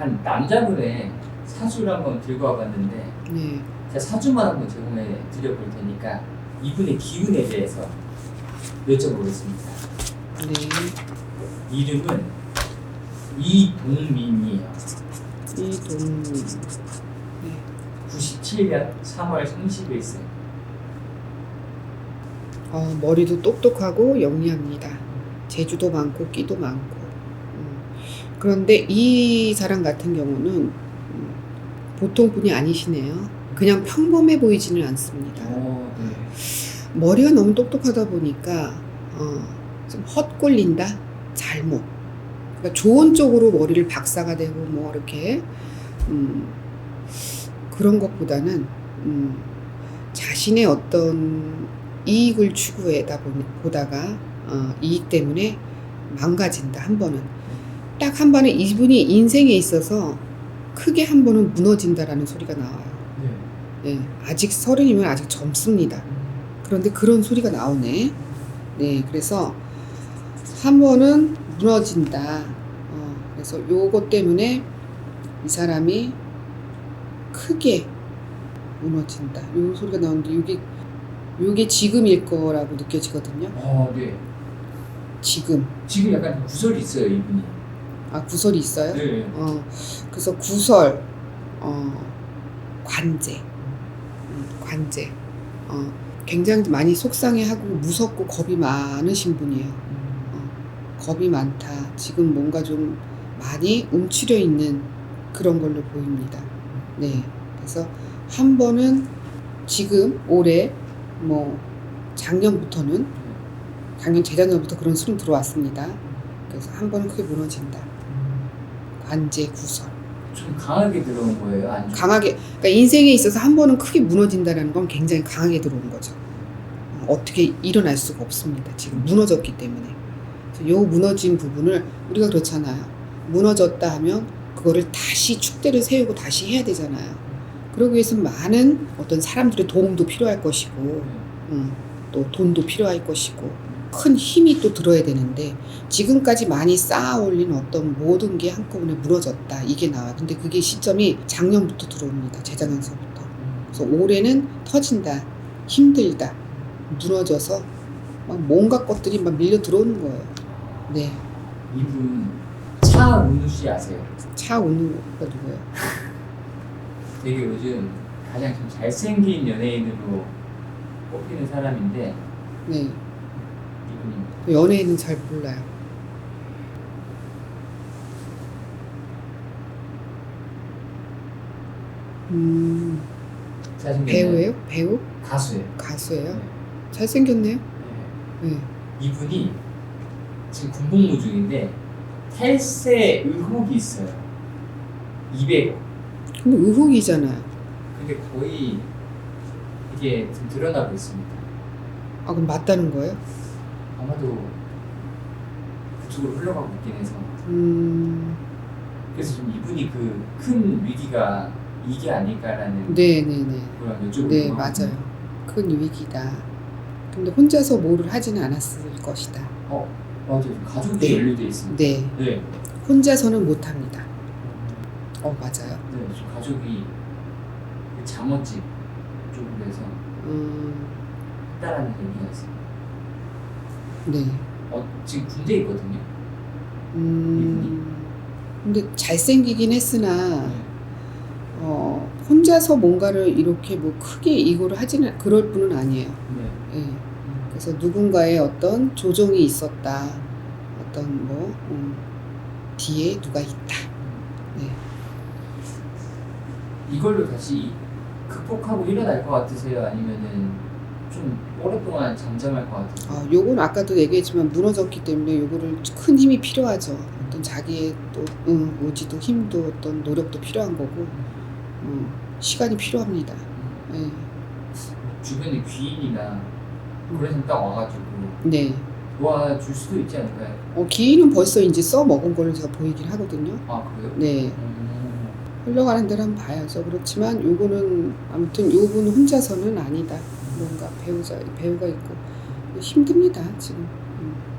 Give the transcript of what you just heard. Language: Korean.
한 남자분의 사주를 한번 들고 와봤는데 네. 제가 사주만 한번 제공해 드려볼 테니까 이분의 기운에 대해서 여쭤보겠습니다. 네. 이름은 이동민이에요. 이동. 네. 97년 3월 30일생. 어, 머리도 똑똑하고 영리합니다. 재주도 많고 끼도 많고. 음. 그런데 이 사람 같은 경우는 음, 보통 분이 아니시네요. 그냥 평범해 보이지는 않습니다. 어, 네. 머리가 너무 똑똑하다 보니까 어, 좀 헛골린다 잘못 그러니까 좋은 쪽으로 머리를 박사가 되고 뭐 이렇게 음, 그런 것보다는 음, 자신의 어떤 이익을 추구하다 보다가 어, 이익 때문에 망가진다 한 번은 딱 한 번은 이분이 인생에 있어서 크게 한 번은 무너진다라는 소리가 나와요. 네. 예, 아직 서른이면 아직 젊습니다. 그런데 그런 소리가 나오네. 네, 그래서 한 번은 무너진다. 어, 그래서 요것 때문에 이 사람이 크게 무너진다. 요 소리가 나오는데 요게 요게 지금일 거라고 느껴지거든요. 어, 네. 지금. 지금 약간 구설이 있어요, 이분이. 아 구설이 있어요? 네. 어, 그래서 구설, 어, 관제, 음, 관제, 어, 굉장히 많이 속상해하고 무섭고 겁이 많으신 분이에요. 어, 겁이 많다. 지금 뭔가 좀 많이 움츠려 있는 그런 걸로 보입니다. 네. 그래서 한 번은 지금 올해 뭐 작년부터는 작년 재작년부터 그런 소리 들어왔습니다. 그래서 한 번은 크게 무너진다. 관제 구설. 좀 강하게 들어온 거예요, 안 강하게 그러니까 인생에 있어서 한 번은 크게 무너진다는 건 굉장히 강하게 들어온 거죠. 어, 어떻게 일어날 수가 없습니다. 지금 무너졌기 때문에. 요 무너진 부분을 우리가 그렇잖아요. 무너졌다 하면 그거를 다시 축대를 세우고 다시 해야 되잖아요. 그러기 위해서 많은 어떤 사람들의 도움도 필요할 것이고, 음, 또 돈도 필요할 것이고, 큰 힘이 또 들어야 되는데 지금까지 많이 쌓아 올린 어떤 모든 게 한꺼번에 무너졌다 이게 나와. 근데 그게 시점이 작년부터 들어옵니다. 재작년서부터. 그래서 올해는 터진다, 힘들다, 무너져서 막 뭔가 것들이 막 밀려 들어오는 거예요. 네, 이분 차은우 씨 아세요? 차 오는 거가 누구예요? 되게 요즘 가장 좀 잘생긴 연예인으로 꼽히는 사람인데 네, 연예인은 잘 몰라요. 음, 배우예요? 배우? 가수예요. 가수예요? 네. 잘생겼네요. 네. 네. 이분이 지금 군복무 중인데 탈세 의혹이 있어요. 200. 근데 의혹이잖아요. 근데 거의 이게 좀 드러나고 있습니다. 아 그럼 맞다는 거예요? 아마도 그쪽으로 흘러가고 있긴 해서 음, 그래서 좀 이분이 그 큰 위기가 이게 아닐까라는 네네네. 그런 여쭤보고 네 맞아요. 큰 위기다. 근데 혼자서 뭐를 하지는 않았을 것이다. 어 맞아요. 가족이 네. 연루돼 있습니다. 네, 네. 혼자서는 못 합니다. 어 맞아요. 네, 저 가족이 그 장원집 쪽으로 해서 음, 얘기가 있어요. 네. 어, 지금 군대에 있거든요. 음, 근데 잘생기긴 했으나 네. 어, 혼자서 뭔가를 이렇게 뭐 크게 이거를 하지는 그럴 분은 아니에요. 네. 예. 그래서 누군가의 어떤 조종이 있었다. 어떤 뭐 음, 뒤에 누가 있다. 네. 이걸로 다시 극복하고 일어날 것 같으세요? 아니면은 좀 오랫동안 잠잠할 것 같으세요? 아, 요건 아까도 얘기했지만 무너졌기 때문에 요거를 큰 힘이 필요하죠. 어떤 자기의 또 음, 의지도 힘도 어떤 노력도 필요한 거고 음, 시간이 필요합니다. 예. 주변에 귀인이나 그런 사람 딱 와가지고 네. 도와줄 수도 있지 않을까요? 어, 기인은 벌써 이제 써 먹은 걸로 제가 보이긴 하거든요. 아 그래요? 네. 음, 흘러가는 대로 한번 봐야죠. 그렇지만 요거는 아무튼 요분 혼자서는 아니다. 뭔가 배우자, 배우가 있고 힘듭니다, 지금. 음.